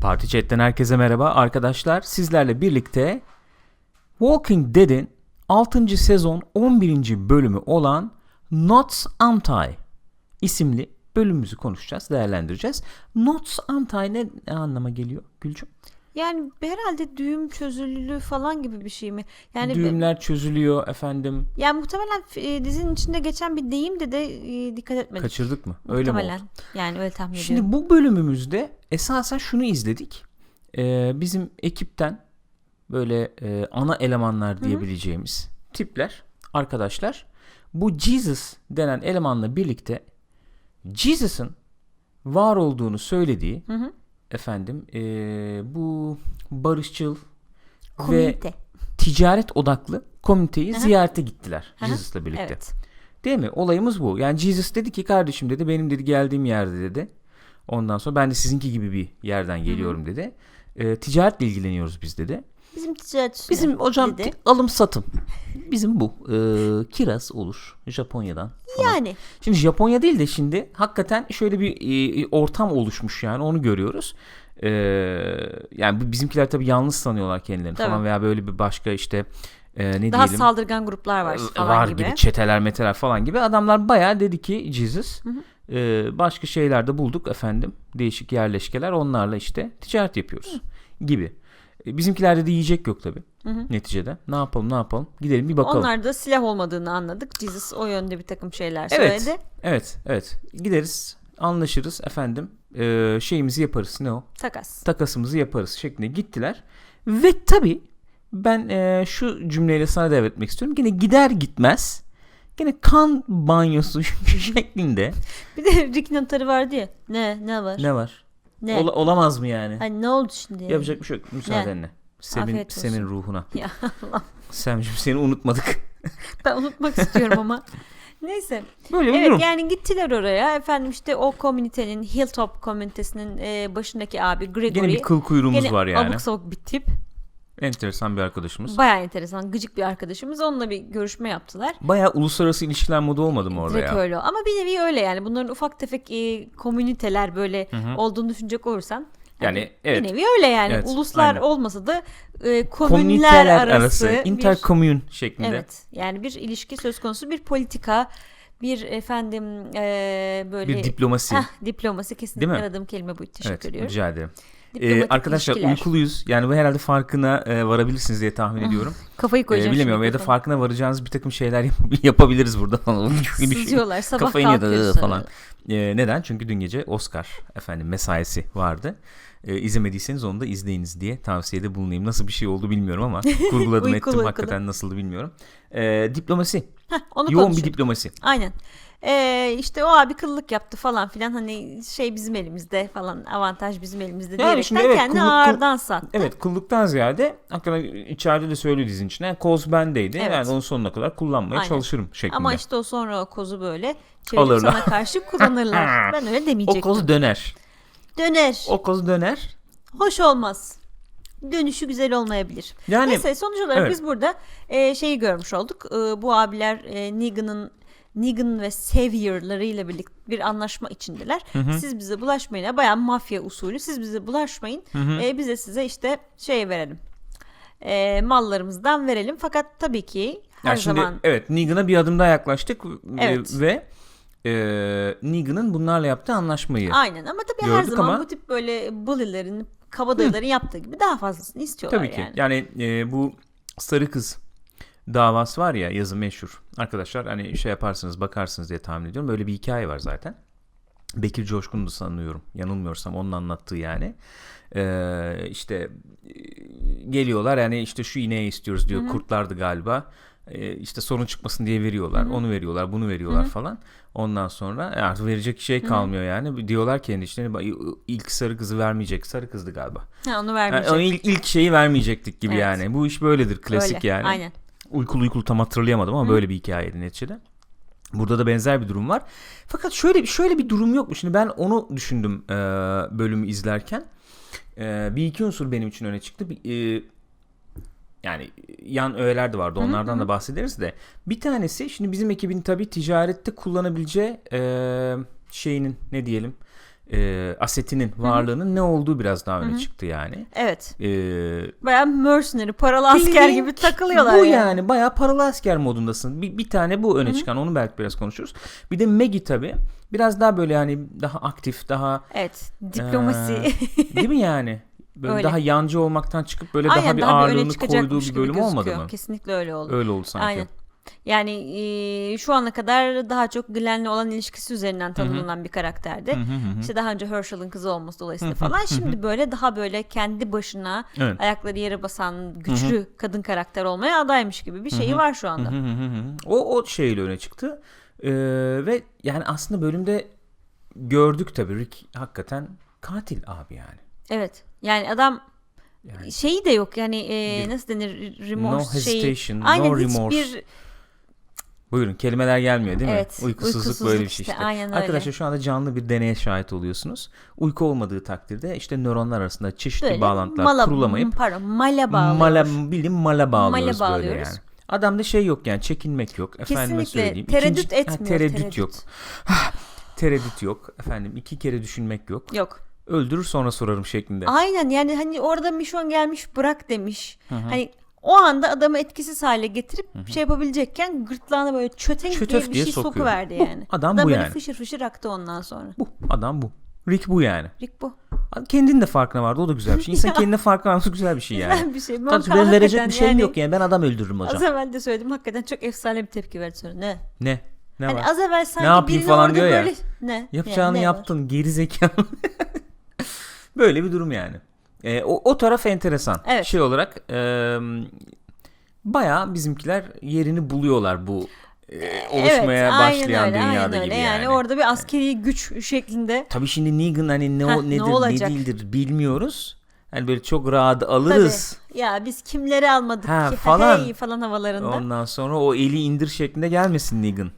Parti Chat'ten herkese merhaba. Arkadaşlar sizlerle birlikte Walking Dead'in 6. sezon 11. bölümü olan Not Anti isimli bölümümüzü konuşacağız, değerlendireceğiz. Not Anti ne, ne anlama geliyor Gülcüm? Yani herhalde düğüm çözülülüğü falan gibi bir şey mi? Yani Düğümler çözülüyor efendim. yani muhtemelen e, dizinin içinde geçen bir deyim de de e, dikkat etmedik. Kaçırdık mı? Öyle mi muhtemelen. Yani öyle tahmin Şimdi ediyorum. bu bölümümüzde esasen şunu izledik. Ee, bizim ekipten böyle e, ana elemanlar diyebileceğimiz tipler, arkadaşlar bu Jesus denen elemanla birlikte Jesus'ın var olduğunu söylediği Hı hı. Efendim e, bu barışçıl ve Komünite. ticaret odaklı komüniteyi hı. ziyarete gittiler hı. Jesus'la birlikte. Evet. Değil mi? Olayımız bu. Yani Jesus dedi ki kardeşim dedi benim dedi geldiğim yerde dedi. Ondan sonra ben de sizinki gibi bir yerden geliyorum dedi. E, ticaretle ilgileniyoruz biz dedi. Bizim ticaret Bizim hocam dedi. alım satım. Bizim bu. E, kiraz olur Japonya'dan falan. Yani Şimdi Japonya değil de şimdi hakikaten şöyle bir e, ortam oluşmuş yani onu görüyoruz. E, yani bizimkiler tabii yalnız sanıyorlar kendilerini Tabii. falan veya böyle bir başka işte e, ne daha diyelim saldırgan gruplar var falan var gibi. gibi çeteler meteler falan gibi adamlar bayağı dedi ki Jesus hı. e, başka şeylerde bulduk efendim değişik yerleşkeler onlarla işte ticaret yapıyoruz gibi. E, bizimkilerde de yiyecek yok tabi neticede. Ne yapalım ne yapalım gidelim bir bakalım. Onlar da silah olmadığını anladık. Jesus o yönde bir takım şeyler Evet. söyledi. Evet evet gideriz anlaşırız efendim e, şeyimizi yaparız ne o Takas. takasımızı yaparız şeklinde gittiler. Ve tabi ben e, şu cümleyle sana devretmek istiyorum. Yine gider gitmez yine kan banyosu şeklinde Bir de Rick notarı vardı ya. Ne ne var? ne var? Ne? Ola- olamaz mı yani? Hani ne oldu şimdi? yani? Yapacak bir şey yok. Müsaadenle. Afiyet olsun. senin ruhuna. Ya Allah. Semcim seni unutmadık. Ben unutmak istiyorum ama. Neyse. Böyle bir Evet durum. yani gittiler oraya. Efendim işte o komünitenin Hilltop komünitesinin e, başındaki abi Gregory. Gene bir kıl kuyruğumuz var yani. abuk sabuk bir tip. Enteresan bir arkadaşımız. Baya enteresan. Gıcık bir arkadaşımız. Onunla bir görüşme yaptılar. Bayağı uluslararası ilişkiler modu olmadı mı orada Direkt ya? öyle. Ama bir nevi öyle yani. Bunların ufak tefek e, komüniteler böyle olduğunu düşünecek olursan. Yani evet. Bir nevi öyle yani. Evet, Uluslar aynen. olmasa da e, komünler arası. arası, interkomün şeklinde. Evet. Yani bir ilişki söz konusu bir politika bir efendim e, böyle Bir diplomasi. Heh, diplomasi kesinlikle aradığım kelime bu. Teşekkür evet, ediyorum. rica ederim. Ee, arkadaşlar ilişkiler. uykuluyuz. Yani bu herhalde farkına e, varabilirsiniz diye tahmin ediyorum. Kafayı Ee, koyacağım. bilemiyorum şimdi ya da farkına varacağınız bir takım şeyler yap- yapabiliriz burada falan. Sızıyorlar. Sabah Kafayı yedi kalkıyoruz falan. Ee, neden? Çünkü dün gece Oscar efendim mesaisi vardı. Ee, izlemediyseniz onu da izleyiniz diye tavsiyede bulunayım. Nasıl bir şey oldu bilmiyorum ama kurguladım ettim uykulu. hakikaten nasıldı bilmiyorum. Ee, diplomasi. Heh, onu Yoğun bir diplomasi. Aynen. Ee, işte o abi kıllık yaptı falan filan hani şey bizim elimizde falan avantaj bizim elimizde Yani diyerekten şimdi evet, kendini kulluk- kul- ağırdan sattı. Evet kulluktan ziyade hakikaten içeride de söylüyor dizinin içine. Yani koz bendeydi. Evet. Yani onun sonuna kadar kullanmaya Aynen. çalışırım şeklinde. Ama işte o sonra o kozu böyle çevirip Alırlar. sana karşı kullanırlar. ben öyle o demeyecektim. koz döner. Döner. O koz döner. Hoş olmaz. Dönüşü güzel olmayabilir. Yani Neyse sonuç olarak evet. biz burada e, şeyi görmüş olduk. E, bu abiler e, Negan'ın Negan ve Savior'larıyla birlikte bir anlaşma içindeler. Siz bize bulaşmayın. Bayağı mafya usulü. Siz bize bulaşmayın. E, bize size işte şey verelim. E, mallarımızdan verelim. Fakat tabii ki her Yani şimdi zaman evet Negan'a bir adım daha yaklaştık ve- Evet. ve e, Negan'ın bunlarla yaptığı anlaşmayı. aynen ama tabii her zaman ama- bu tip böyle bully'lerin kabadayıların yaptığı gibi daha fazlasını istiyorlar Tabii ki. yani. Yani e, bu sarı kız davası var ya yazı meşhur. Arkadaşlar hani şey yaparsınız bakarsınız diye tahmin ediyorum. Böyle bir hikaye var zaten. Bekir Coşkun'du sanıyorum. Yanılmıyorsam onun anlattığı yani. Ee, işte e, geliyorlar yani işte şu ineği istiyoruz diyor. Kurtlardı galiba. Ee, işte sorun çıkmasın diye veriyorlar. Onu veriyorlar, bunu veriyorlar falan. Ondan sonra e, artık verecek şey kalmıyor yani. Diyorlar kendi işlerine "Bak, ilk sarı kızı vermeyecek. Sarı kızdı galiba. Ha, onu Yani vermeyecek. onu ilk, ilk şeyi vermeyecektik gibi Evet. yani. Bu iş böyledir klasik Öyle, yani. Aynen. Uykulu uykulu tam hatırlayamadım ama böyle bir hikayeydi neticede. Burada da benzer bir durum var. Fakat şöyle şöyle bir durum yok mu? Şimdi ben onu düşündüm e, bölümü izlerken. E, bir iki unsur benim için öne çıktı. Bir, e, yani yan öğeler de vardı. Onlardan da bahsederiz de. Bir tanesi şimdi bizim ekibin tabii ticarette kullanabileceği e, şeyinin ne diyelim e, asetinin varlığının ne olduğu biraz daha öne çıktı yani. Evet. E, Bayağı mercenary, paralı asker gibi takılıyorlar Bu yani. yani bayağı paralı asker modundasın. Bir, bir tane bu öne çıkan onu belki biraz konuşuruz. Bir de Maggie tabii biraz daha böyle yani daha aktif daha Evet. Diplomasi. Ee, değil mi yani? Böyle Öyle. daha yancı olmaktan çıkıp böyle Aynen daha bir öne ağırlığını koyduğu çıkacakmış bir bölüm olmadı mı? Kesinlikle öyle oldu. Öyle oldu sanki. Aynen. Yani e, şu ana kadar daha çok Glenn'le olan ilişkisi üzerinden tanımlanan bir karakterdi. İşte daha önce Herschel'ın kızı olması dolayısıyla falan. Şimdi böyle daha böyle kendi başına Evet. ayakları yere basan güçlü kadın karakter olmaya adaymış gibi bir şeyi var şu anda. Hı hı hı hı. O o şeyle öne çıktı. Ee, ve yani aslında bölümde gördük tabii Rick hakikaten katil abi yani. Evet. Yani adam Yani şeyi de yok yani e, nasıl denir no remorse şeyi. hesitation, Aynen no remorse. Buyurun kelimeler gelmiyor değil mi? Evet, Uykusuzluk, uykusuzluk böyle bir şey işte, işte. aynen öyle. Arkadaşlar şu anda canlı bir deneye şahit oluyorsunuz. Uyku olmadığı takdirde işte nöronlar arasında çeşitli böyle bağlantılar mala, kurulamayıp pardon, mala bağlıyor. mala, bildiğin mala bağlıyoruz Mala böyle bağlıyoruz. yani. Adamda şey yok yani çekinmek yok. Efendime Kesinlikle söyleyeyim. tereddüt İkinci- ha, etmiyor. tereddüt, tereddüt. yok. Tereddüt yok. Efendim iki kere düşünmek yok. Yok. Öldürür sonra sorarım şeklinde. Aynen yani hani orada Mission gelmiş bırak demiş. Hani o anda adamı etkisiz hale getirip şey yapabilecekken gırtlağına böyle çötenk Çötöf diye bir diye şey sokuyor. sokuverdi Bu, yani. adam bu böyle yani. fışır fışır aktı ondan sonra. Bu adam bu. Rick bu yani. Rick bu. Kendinin de farkına vardı o da güzel bir şey. İnsan kendine farkına varması güzel bir şey yani. Güzel bir şey. Tabii benim verecek bir şeyim yani yok yani. Ben adam öldürürüm hocam. Az evvel de söyledim hakikaten çok efsane bir tepki verdi sonra. Ne? Ne? Ne Hani var? az evvel sanki yapayım birini falan diyor ya. böyle... Ne? Yapacağını Yani ne var? yaptın geri zekalı. Böyle bir durum yani. Ee, o, o taraf enteresan. Evet. Şey olarak e, bayağı bizimkiler yerini buluyorlar bu e, oluşmaya evet, başlayan öyle, dünyada öyle. gibi yani. Yani orada bir askeri güç şeklinde Tabii şimdi Negan hani ne, Heh, o, ne nedir ne, olacak? değildir bilmiyoruz. Hani böyle çok rahat alırız. Tabii. Ya biz kimleri almadık Ha, ki falan. hey falan havalarında. Ondan sonra o eli indir şeklinde gelmesin Negan.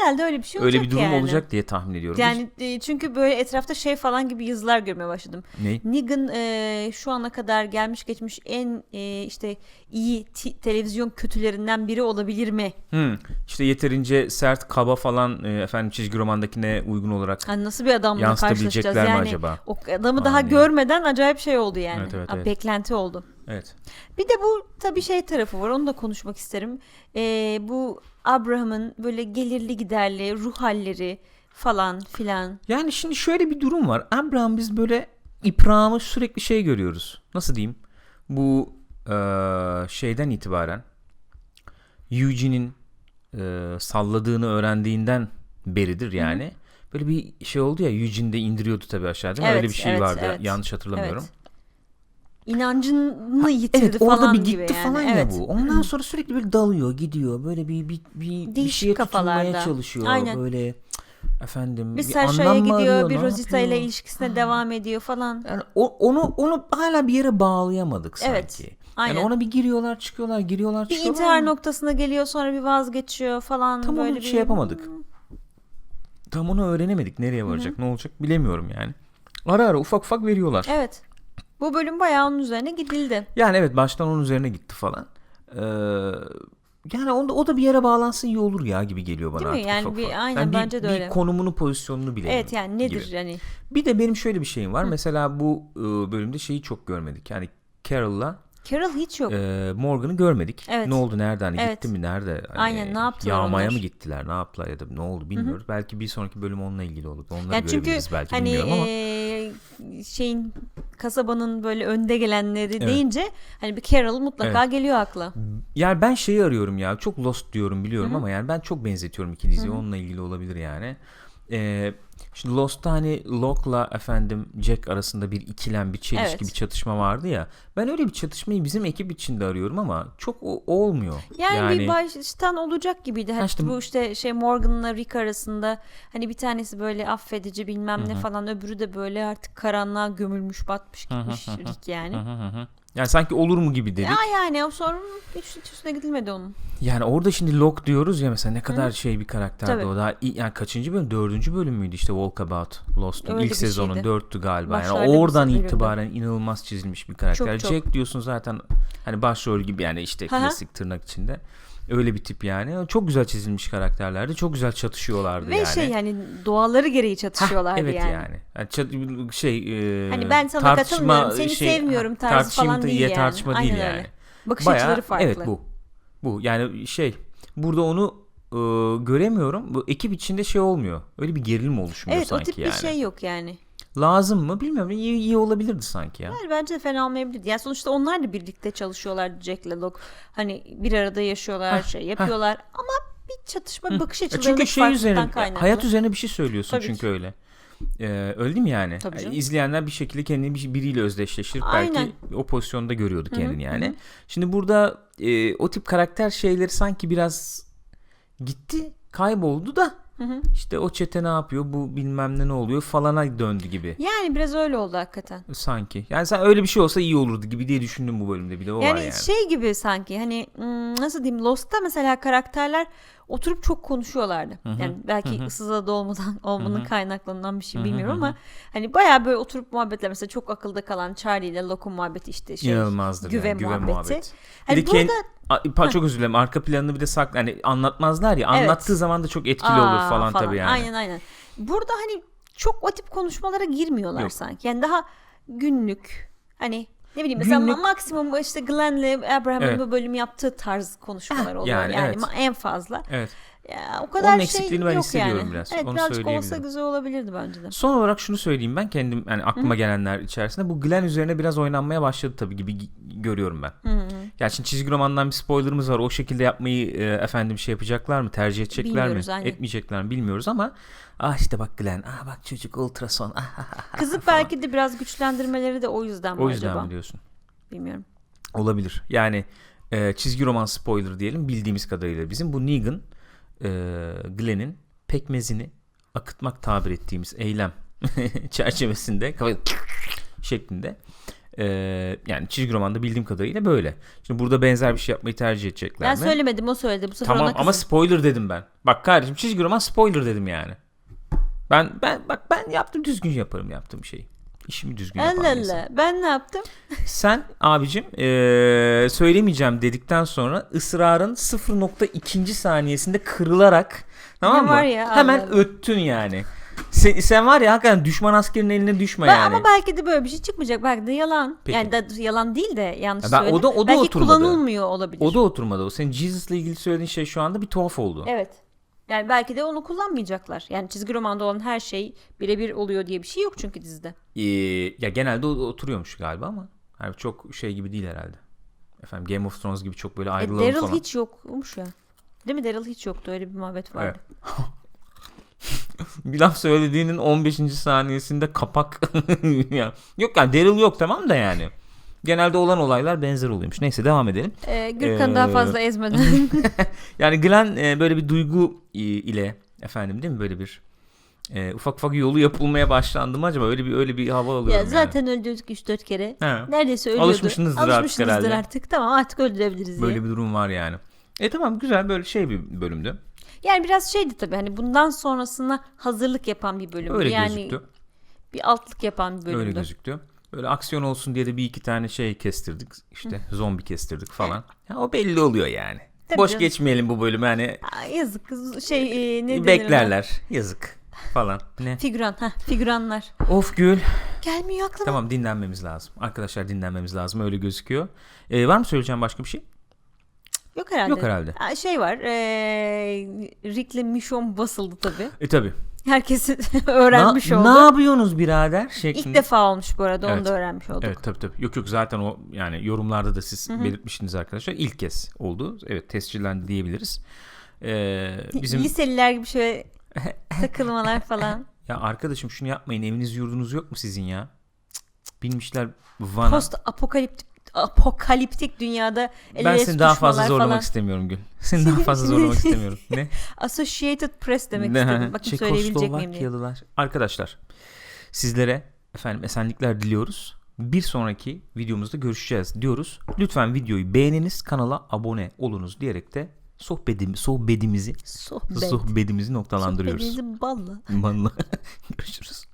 Herhalde öyle bir şey olacak Öyle bir durum yani. olacak diye tahmin ediyorum. Yani e, çünkü böyle etrafta şey falan gibi yazılar görmeye başladım. Ne? Negan e, şu ana kadar gelmiş geçmiş en e, işte iyi ti- televizyon kötülerinden biri olabilir mi? Hmm. İşte yeterince sert, kaba falan e, efendim çizgi romandakine uygun olarak Hani nasıl bir adamla karşılaşacağız mi yani? acaba? O adamı daha Hani- görmeden acayip şey oldu yani. Evet, evet, evet. Beklenti oldu. Evet. Bir de bu tabii şey tarafı var onu da konuşmak isterim. Ee, bu Abraham'ın böyle gelirli giderli ruh halleri falan filan. Yani şimdi şöyle bir durum var. Abraham biz böyle iprağımı sürekli şey görüyoruz. Nasıl diyeyim? Bu e, şeyden itibaren Eugene'in e, salladığını öğrendiğinden beridir yani. Böyle bir şey oldu ya Eugene de indiriyordu tabii aşağıda. Evet, Öyle bir şey evet, vardı. evet. Yanlış hatırlamıyorum. Evet. İnancını yitirdi Evet falan orada bir gibi gitti yani. falan evet. ya bu. Ondan sonra sürekli böyle dalıyor gidiyor. Böyle bir bir, bir, bir şeye tutunmaya kafalarda. çalışıyor. Aynen. Böyle efendim Bir bir Serşa'ya gidiyor, arıyor, bir Rosita ile ilişkisine devam ediyor falan. Yani o, onu onu hala bir yere bağlayamadık sanki. Evet, aynen. Yani ona bir giriyorlar, çıkıyorlar, giriyorlar, Bir çıkıyorlar. intihar noktasına geliyor sonra bir vazgeçiyor falan. Tam böyle onu bir... şey yapamadık. Tam onu öğrenemedik. Nereye varacak, ne olacak bilemiyorum yani. Ara ara ufak ufak veriyorlar. Evet. Bu bölüm bayağı onun üzerine gidildi. Yani evet baştan onun üzerine gitti falan. Ee, yani onda, o da bir yere bağlansa iyi olur ya gibi geliyor bana Değil mi? artık Yani ufak bir- ufak. aynen, Yani bir- bence de bir öyle. konumunu pozisyonunu bilelim. Evet yani nedir gibi. yani? Bir de benim şöyle bir şeyim var. Mesela bu e, bölümde şeyi çok görmedik. Yani Carol'la Carol hiç yok. e, Morgan'ı görmedik. Evet. Ne oldu nerede hani Evet. gitti mi nerede? Hani Aynen, ne yaptılar Yağmaya onlar? mı gittiler ne yaptılar ya da ne oldu bilmiyoruz. Belki bir sonraki bölüm onunla ilgili olur. Onları Yani çünkü belki hani bilmiyorum ama. eee, şeyin kasabanın böyle önde gelenleri Evet. deyince hani bir Carol mutlaka geliyor akla. Yani ben şeyi arıyorum ya. Çok Lost diyorum biliyorum ama yani ben çok benzetiyorum iki diziyi. Onunla ilgili olabilir yani. Ee, şimdi Lost'ta hani Locke'la efendim Jack arasında bir ikilem, bir çelişki, Evet. bir çatışma vardı ya. Ben öyle bir çatışmayı bizim ekip içinde arıyorum ama çok o, olmuyor. Yani, bir baştan olacak gibiydi. Hani işte- bu işte şey Morgan'la Rick arasında hani bir tanesi böyle affedici bilmem ne falan öbürü de böyle artık karanlığa gömülmüş batmış gitmiş Rick yani. Hı hı hı. Yani sanki olur mu gibi dedik. Ya yani o sorun hiç, üstüne gidilmedi onun. Yani orada şimdi Locke diyoruz ya mesela ne kadar şey bir karakterdi Tabii. o. Daha yani kaçıncı bölüm? Dördüncü bölüm müydü işte Walkabout Lost'un Öyle ilk sezonun şeydi. dörttü galiba. Yani Başlarda bir oradan itibaren inanılmaz çizilmiş bir karakter. Çok, çok. Jack diyorsun zaten hani başrol gibi yani işte Hı hı. klasik tırnak içinde. Öyle bir tip yani. Çok güzel çizilmiş karakterlerdi. Çok güzel çatışıyorlardı Ve yani. şey yani doğaları gereği Hah, çatışıyorlardı evet yani. yani. Yani çat- şey e, Hani ben sana tartışma katılmıyorum, seni şey- sevmiyorum tarzı falan değil yani. tartışma değil Aynen yani. öyle. Bakış Bayağı, açıları farklı. Evet bu. Bu. Yani şey burada onu e, göremiyorum. Bu ekip içinde şey olmuyor. Öyle bir gerilim oluşmuyor Evet o sanki tip yani. bir şey yok yani. Lazım mı bilmiyorum. İyi, iyi olabilirdi sanki ya. Yani bence de fena olmayabilirdi. Yani sonuçta onlar da birlikte çalışıyorlar Jack'le Locke. Hani bir arada yaşıyorlar, şey yapıyorlar ama bir çatışma bir bakış Ya açılarındaki çünkü şey üzerine kaynaklı. hayat üzerine bir şey söylüyorsun Tabii çünkü ki. öyle. Ee, öyle değil mi yani? Tabii canım. İzleyenler bir şekilde kendini bir- biriyle özdeşleştirip Aynen. belki o pozisyonda görüyordu kendini hı, yani. hı. Şimdi burada e, o tip karakter şeyleri sanki biraz gitti, kayboldu da Hı hı. işte o çete ne yapıyor, bu bilmem ne ne oluyor falana döndü gibi Yani biraz öyle oldu hakikaten. sanki. Yani sen öyle bir şey olsa iyi olurdu gibi diye düşündüm bu bölümde bir de o yani, var yani. şey gibi sanki hani hmm, nasıl diyeyim Lost'ta mesela karakterler oturup çok konuşuyorlardı. Yani belki ıssız adada olmadan olmanın kaynaklanından bir şey bilmiyorum ama hani bayağı böyle oturup muhabbetler mesela çok akılda kalan Charlie ile Lock'un muhabbeti işte şey İnanılmazdır güve, yani, güve muhabbeti. muhabbeti. Hani bir de kend- burada pa- çok özür dilerim. Arka planını bir de sak hani anlatmazlar ya. Evet. Anlattığı zaman da çok etkili Aa, olur falan, tabii yani. Aynen aynen. Burada hani çok o tip konuşmalara girmiyorlar Yok. sanki. Yani daha günlük hani ne bileyim mesela Günlük- maksimum işte Glenn'le Abraham'ın Evet. bu bölüm yaptığı tarz konuşmalar oluyor yani, yani, evet. en fazla. Evet. Ya, o kadar Onun şey eksikliğini ben yok hissediyorum yani. biraz. Evet Onu birazcık olsa güzel olabilirdi bence de. Son olarak şunu söyleyeyim ben kendim yani aklıma gelenler içerisinde bu Glenn üzerine biraz oynanmaya başladı tabii gibi gi- görüyorum ben. Hı hı. Gerçi çizgi romandan bir spoilerımız var. O şekilde yapmayı e, efendim şey yapacaklar mı? Tercih edecekler Bilmiyoruz, mi? aynen. Etmeyecekler mi bilmiyoruz ama ah işte bak Glenn. Ah bak çocuk ultrason. Ah, ah, ah, Kızı falan. belki de biraz güçlendirmeleri de o yüzden mi o yüzden acaba? mi diyorsun? Bilmiyorum. Olabilir. Yani e, çizgi roman spoiler diyelim bildiğimiz kadarıyla bizim bu Negan e, Glenn'in pekmezini akıtmak tabir ettiğimiz eylem çerçevesinde şeklinde e, yani çizgi romanda bildiğim kadarıyla böyle. Şimdi burada benzer bir şey yapmayı tercih edecekler Ben mi? söylemedim o söyledi. Bu sefer Tamam ama spoiler dedim ben. Bak kardeşim çizgi roman spoiler dedim yani. Ben ben bak ben yaptım düzgün yaparım yaptığım şeyi. İşimi düzgün yapan Allah. Ben ne yaptım? Sen abicim eee, söylemeyeceğim dedikten sonra ısrarın 0.2. saniyesinde kırılarak tamam mı? var ya, Hemen Allah. öttün yani. Sen, sen var ya hakikaten düşman askerin eline düşme Ben- yani. Ama belki de böyle bir şey çıkmayacak. Belki de yalan. Peki. Yani da, yalan değil de yanlış Ya ben- o söyledim. da- o da belki oturmadı. kullanılmıyor olabilir. O da oturmadı. O senin Jesus'la ilgili söylediğin şey şu anda bir tuhaf oldu. Evet. Yani belki de onu kullanmayacaklar. Yani çizgi romanda olan her şey birebir oluyor diye bir şey yok çünkü dizide. Ee, ya genelde o- oturuyormuş galiba ama yani çok şey gibi değil herhalde. Efendim Game of Thrones gibi çok böyle E, ayrılalım Daryl falan. hiç yokmuş ya. Değil mi? Daryl hiç yoktu. Öyle bir muhabbet vardı. bir laf söylediğinin 15. saniyesinde kapak ya. yok yani Daryl yok tamam da yani. Genelde olan olaylar benzer oluyormuş. Neyse devam edelim. Ee, Gürkan'ı daha Ee, fazla ezmeden. Yani Glenn e, böyle bir duygu ile efendim değil mi böyle bir e, ufak ufak yolu yapılmaya başlandı mı acaba öyle bir öyle bir hava alıyorum ya yani. zaten öldürdük 3-4 kere. He. Neredeyse ölüyordu. Alışmışsınızdır artık Alışmışsınızdır herhalde. artık. Tamam artık öldürebiliriz Böyle diye. bir durum var yani. E tamam güzel böyle şey bir bölümdü. Yani biraz şeydi tabii hani bundan sonrasına hazırlık yapan bir bölümdü. Öyle yani gözüktü. bir altlık yapan bir bölümdü. Öyle gözüktü. Böyle aksiyon olsun diye de bir iki tane şey kestirdik. İşte zombi kestirdik falan. Ya, o belli oluyor yani. Tabii Boş canım. geçmeyelim bu bölümü hani Aa, yazık kız şey e, ne denir ona? beklerler. Yazık falan. Ne? Figüran ha figüranlar. Of Gül. Gelmiyor aklıma. Tamam dinlenmemiz lazım. Arkadaşlar dinlenmemiz lazım. Öyle gözüküyor. Ee, var mı söyleyeceğim başka bir şey? Yok herhalde. Yok herhalde. Aa, şey var. E, Rick'le Michonne basıldı tabii. E tabi. Herkes öğrenmiş oldu. Ne yapıyorsunuz birader? Şeklinde. İlk defa olmuş bu arada onu Evet. da öğrenmiş olduk. Evet tabii tabii. Yok yok zaten o yani yorumlarda da siz belirtmiştiniz arkadaşlar. İlk kez oldu. Evet tescillendi diyebiliriz. Ee, bizim Liseliler gibi şöyle takılmalar falan. ya arkadaşım şunu yapmayın. Eviniz yurdunuz yok mu sizin ya? Cık, cık, Binmişler Van'a. Post apokaliptik apokaliptik dünyada el ben ele seni daha fazla tutuşmalar zorlamak falan. istemiyorum Gül. Seni daha fazla zorlamak istemiyorum. Ne? Associated Press demek Ne? istedim. Bakın söyleyebilecek miyim diye. Çekoslovakyalılar. Arkadaşlar sizlere efendim esenlikler diliyoruz. Bir sonraki videomuzda görüşeceğiz diyoruz. Lütfen videoyu beğeniniz, kanala abone olunuz diyerek de sohbetimiz, sohbetimizi, Sohbet. sohbetimizi noktalandırıyoruz. Sohbetinizi balla. Vallahi. Görüşürüz.